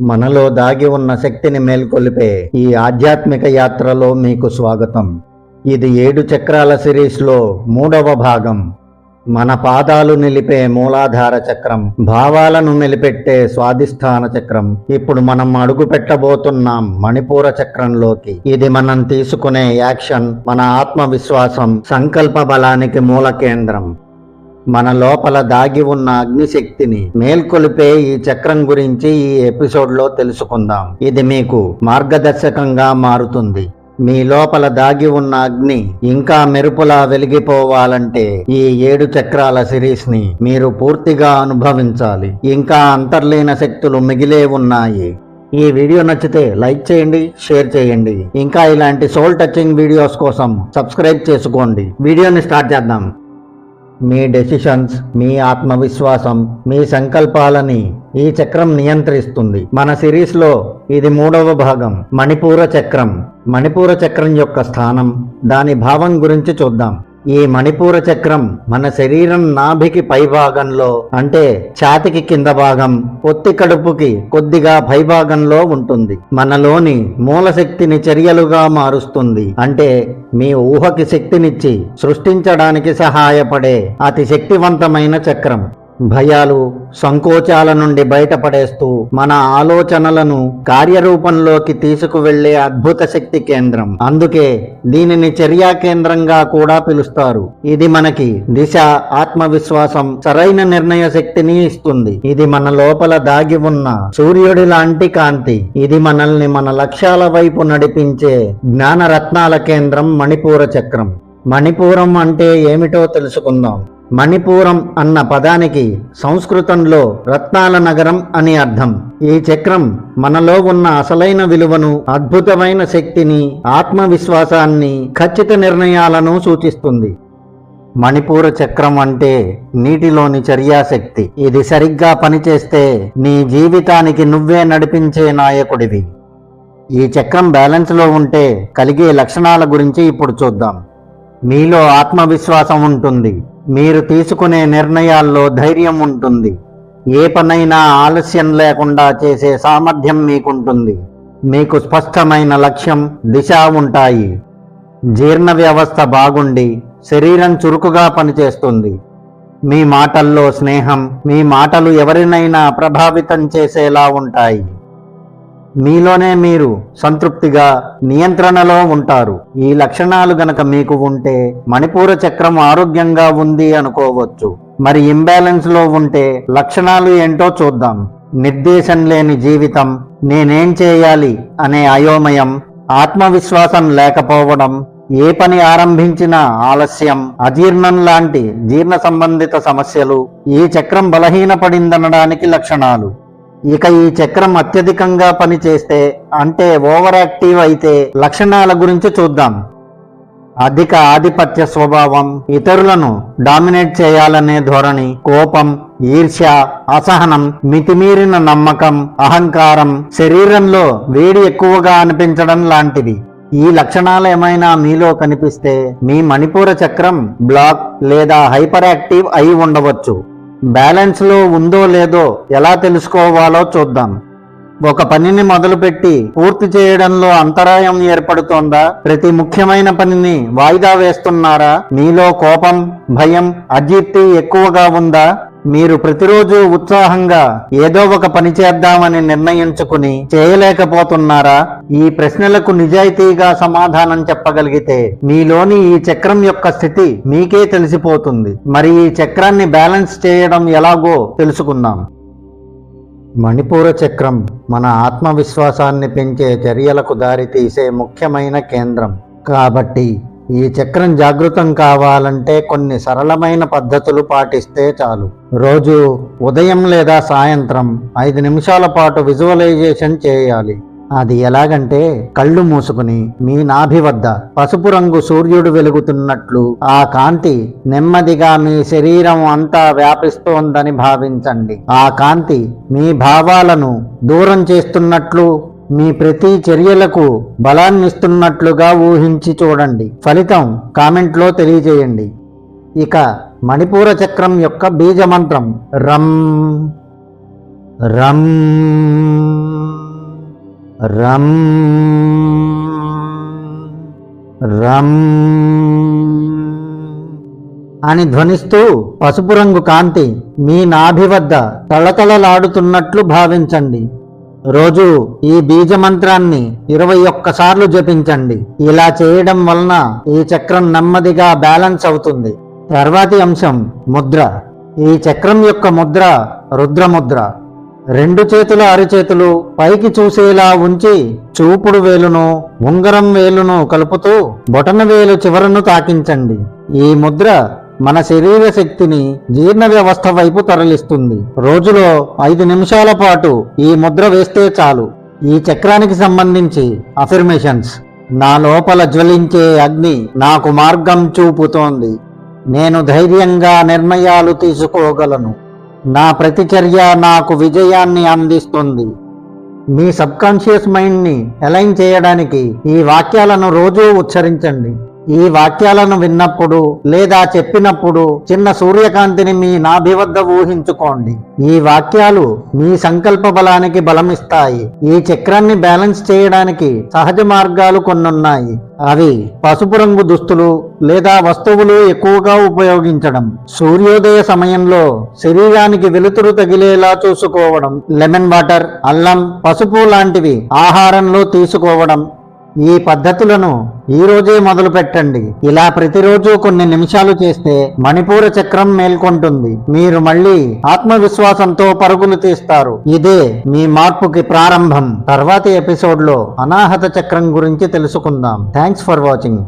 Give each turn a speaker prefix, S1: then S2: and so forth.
S1: మనలో దాగి ఉన్న శక్తిని మేల్కొలిపే ఈ ఆధ్యాత్మిక యాత్రలో మీకు స్వాగతం. ఇది ఏడు చక్రాల సిరీస్లో మూడవ భాగం. మన పాదాలు నిలిపే మూలాధార చక్రం భావాలను నిలిపెట్టే స్వాధిష్టాన చక్రం. ఇప్పుడు మనం అడుగు పెట్టబోతున్నాం మణిపూర చక్రంలోకి ఇది మనం తీసుకునే యాక్షన్ మన ఆత్మవిశ్వాసం సంకల్ప బలానికి మూల కేంద్రం. మన లోపల దాగి ఉన్న అగ్నిశక్తిని మేల్కొలిపే ఈ చక్రం గురించి ఈ ఎపిసోడ్లో తెలుసుకుందాం. ఇది మీకు మార్గదర్శకంగా మారుతుంది. మీ లోపల దాగి ఉన్న అగ్ని ఇంకా మెరుపులా వెలిగిపోవాలంటే ఈ ఏడు చక్రాల సిరీస్ని మీరు పూర్తిగా అనుభవించాలి. ఇంకా అంతర్లీన శక్తులు మిగిలే ఉన్నాయి. ఈ వీడియో నచ్చితే లైక్ చేయండి షేర్ చేయండి. ఇంకా ఇలాంటి సోల్ టచింగ్ వీడియోస్ కోసం సబ్స్క్రైబ్ చేసుకోండి. వీడియోని స్టార్ట్ చేద్దాం. మీ డెసిషన్స్ మీ ఆత్మవిశ్వాసం మీ సంకల్పాలని ఈ చక్రం నియంత్రిస్తుంది. మన సిరీస్లో ఇది మూడవ భాగం మణిపూర చక్రం. మణిపూర చక్రం యొక్క స్థానం దాని భావం గురించి చూద్దాం. ఈ మణిపూర చక్రం మన శరీరం నాభికి పై భాగంలో అంటే ఛాతికి కింద భాగం పొత్తి కడుపుకి కొద్దిగా పై భాగంలో ఉంటుంది. మనలోని మూలశక్తిని చర్యలుగా మారుస్తుంది. అంటే మీ ఊహకి శక్తినిచ్చి సృష్టించడానికి సహాయపడే అతి శక్తివంతమైన చక్రం. భయాలు సంకోచాల నుండి బయటపడేస్తూ మన ఆలోచనలను కార్యరూపంలోకి తీసుకువెళ్ళే అద్భుత శక్తి కేంద్రం. అందుకే దీనిని చర్యా కేంద్రంగా కూడా పిలుస్తారు. ఇది మనకి దిశ ఆత్మవిశ్వాసం సరైన నిర్ణయ శక్తిని ఇస్తుంది. ఇది మన లోపల దాగి ఉన్న సూర్యుడి లాంటి కాంతి. ఇది మనల్ని మన లక్ష్యాల వైపు నడిపించే జ్ఞాన రత్నాల కేంద్రం మణిపూర చక్రం. మణిపూరం అంటే ఏమిటో తెలుసుకుందాం. మణిపూరం అన్న పదానికి సంస్కృతంలో రత్నాల నగరం అని అర్థం. ఈ చక్రం మనలో ఉన్న అసలైన విలువను అద్భుతమైన శక్తిని ఆత్మవిశ్వాసాన్ని ఖచ్చిత నిర్ణయాలను సూచిస్తుంది. మణిపూర చక్రం అంటే నీటిలోని చర్యాశక్తి. ఇది సరిగ్గా పనిచేస్తే నీ జీవితానికి నువ్వే నడిపించే నాయకుడివి. ఈ చక్రం బ్యాలెన్స్లో ఉంటే కలిగే లక్షణాల గురించి ఇప్పుడు చూద్దాం. మీలో ఆత్మవిశ్వాసం ఉంటుంది. మీరు తీసుకునే నిర్ణయాల్లో ధైర్యం ఉంటుంది. ఏ పనైనా ఆలస్యం లేకుండా చేసే సామర్థ్యం మీకుంటుంది. మీకు స్పష్టమైన లక్ష్యం దిశ ఉంటాయి. జీర్ణ వ్యవస్థ బాగుండి శరీరం చురుకుగా పనిచేస్తుంది. మీ మాటల్లో స్నేహం మీ మాటలు ఎవరినైనా ప్రభావితం చేసేలా ఉంటాయి. మీలోనే మీరు సంతృప్తిగా నియంత్రణలో ఉంటారు. ఈ లక్షణాలు గనక మీకు ఉంటే మణిపూర చక్రం ఆరోగ్యంగా ఉంది అనుకోవచ్చు. మరి ఇంబ్యాలెన్స్లో ఉంటే లక్షణాలు ఏంటో చూద్దాం. నిర్దేశం లేని జీవితం నేనేం చేయాలి అనే అయోమయం ఆత్మవిశ్వాసం లేకపోవడం ఏ పని ఆరంభించినా ఆలస్యం అజీర్ణం లాంటి జీర్ణ సంబంధిత సమస్యలు ఈ చక్రం బలహీనపడిందనడానికి లక్షణాలు. ఇక ఈ చక్రం అత్యధికంగా పనిచేస్తే అంటే ఓవర్ యాక్టివ్ అయితే లక్షణాల గురించి చూద్దాం. అధిక ఆధిపత్య స్వభావం ఇతరులను డామినేట్ చేయాలనే ధోరణి కోపం ఈర్ష్య అసహనం మితిమీరిన నమ్మకం అహంకారం శరీరంలో వేడి ఎక్కువగా అనిపించడం లాంటివి. ఈ లక్షణాలు ఏమైనా మీలో కనిపిస్తే మీ మణిపూర చక్రం బ్లాక్ లేదా హైపర్ యాక్టివ్ అయి ఉండవచ్చు. బ్యాలెన్స్లో ఉందో లేదో ఎలా తెలుసుకోవాలో చూద్దాం. ఒక పనిని మొదలుపెట్టి పూర్తి చేయడంలో అంతరాయం ఏర్పడుతోందా? ప్రతి ముఖ్యమైన పనిని వాయిదా వేస్తున్నారా? మీలో కోపం భయం అజీర్తి ఎక్కువగా ఉందా? మీరు ప్రతిరోజు ఉత్సాహంగా ఏదో ఒక పని చేద్దామని నిర్ణయించుకుని చేయలేకపోతున్నారా? ఈ ప్రశ్నలకు నిజాయితీగా సమాధానం చెప్పగలిగితే మీలోని ఈ చక్రం యొక్క స్థితి మీకే తెలిసిపోతుంది. మరి ఈ చక్రాన్ని బ్యాలెన్స్ చేయడం ఎలాగో తెలుసుకుందాం. మణిపూర చక్రం మన ఆత్మవిశ్వాసాన్ని పెంచే చర్యలకు దారితీసే ముఖ్యమైన కేంద్రం. కాబట్టి ఈ చక్రం జాగృతం కావాలంటే కొన్ని సరళమైన పద్ధతులు పాటిస్తే చాలు. రోజు ఉదయం లేదా సాయంత్రం ఐదు నిమిషాల పాటు విజువలైజేషన్ చేయాలి. అది ఎలాగంటే కళ్ళు మూసుకుని మీ నాభి వద్ద పసుపు రంగు సూర్యుడు వెలుగుతున్నట్లు ఆ కాంతి నెమ్మదిగా మీ శరీరం అంతా వ్యాపిస్తోందని భావించండి. ఆ కాంతి మీ భావాలను దూరం చేస్తున్నట్లు మీ ప్రతి చర్యలకు బలాన్నిస్తున్నట్లుగా ఊహించి చూడండి. ఫలితం కామెంట్లో తెలియజేయండి. ఇక మణిపూర చక్రం యొక్క బీజమంత్రం. రం. రం. రం. రం. అని ధ్వనిస్తూ పసుపు రంగు కాంతి మీ నాభి వద్ద తళతళలాడుతున్నట్లు భావించండి. రోజు ఈ బీజ మంత్రాన్ని ఇరవై ఒక్కసార్లు జపించండి. ఇలా చేయడం వలన ఈ చక్రం నెమ్మదిగా బ్యాలెన్స్ అవుతుంది. తర్వాతి అంశం ముద్ర. ఈ చక్రం యొక్క ముద్ర రుద్రముద్ర. రెండు చేతుల అరిచేతులు పైకి చూసేలా ఉంచి చూపుడు వేలును ఉంగరం వేలును కలుపుతూ బొటన వేలు చివరను తాకించండి. ఈ ముద్ర మన శరీర శక్తిని జీర్ణ వ్యవస్థ వైపు తరలిస్తుంది. రోజులో ఐదు నిమిషాల పాటు ఈ ముద్ర వేస్తే చాలు. ఈ చక్రానికి సంబంధించి అఫర్మేషన్స్ నా లోపల జ్వలించే అగ్ని నాకు మార్గం చూపుతోంది. నేను ధైర్యంగా నిర్ణయాలు తీసుకోగలను. నా ప్రతిచర్య నాకు విజయాన్ని అందిస్తుంది. మీ సబ్కాన్షియస్ మైండ్ని అలైన్ చేయడానికి ఈ వాక్యాలను రోజూ ఉచ్చరించండి. ఈ వాక్యాలను విన్నప్పుడు లేదా చెప్పినప్పుడు చిన్న సూర్యకాంతిని మీ నాభి వద్ద ఊహించుకోండి. ఈ వాక్యాలు మీ సంకల్ప బలానికి బలమిస్తాయి. ఈ చక్రాన్ని బ్యాలెన్స్ చేయడానికి సహజ మార్గాలు కొన్నున్నాయి. అవి పసుపు రంగు దుస్తులు లేదా వస్తువులు ఎక్కువగా ఉపయోగించడం సూర్యోదయ సమయంలో శరీరానికి వెలుతురు తగిలేలా చూసుకోవడం లెమన్ వాటర్ అల్లం పసుపు లాంటివి ఆహారంలో తీసుకోవడం ఈ పద్ధతులను ఈ రోజే మొదలు పెట్టండి. ఇలా ప్రతిరోజు కొన్ని నిమిషాలు చేస్తే మణిపూర చక్రం మేల్కొంటుంది. మీరు మళ్ళీ ఆత్మవిశ్వాసంతో పరుగులు తీస్తారు. ఇదే మీ మార్పుకి ప్రారంభం. తర్వాతి ఎపిసోడ్లో అనాహత చక్రం గురించి తెలుసుకుందాం. Thanks for watching.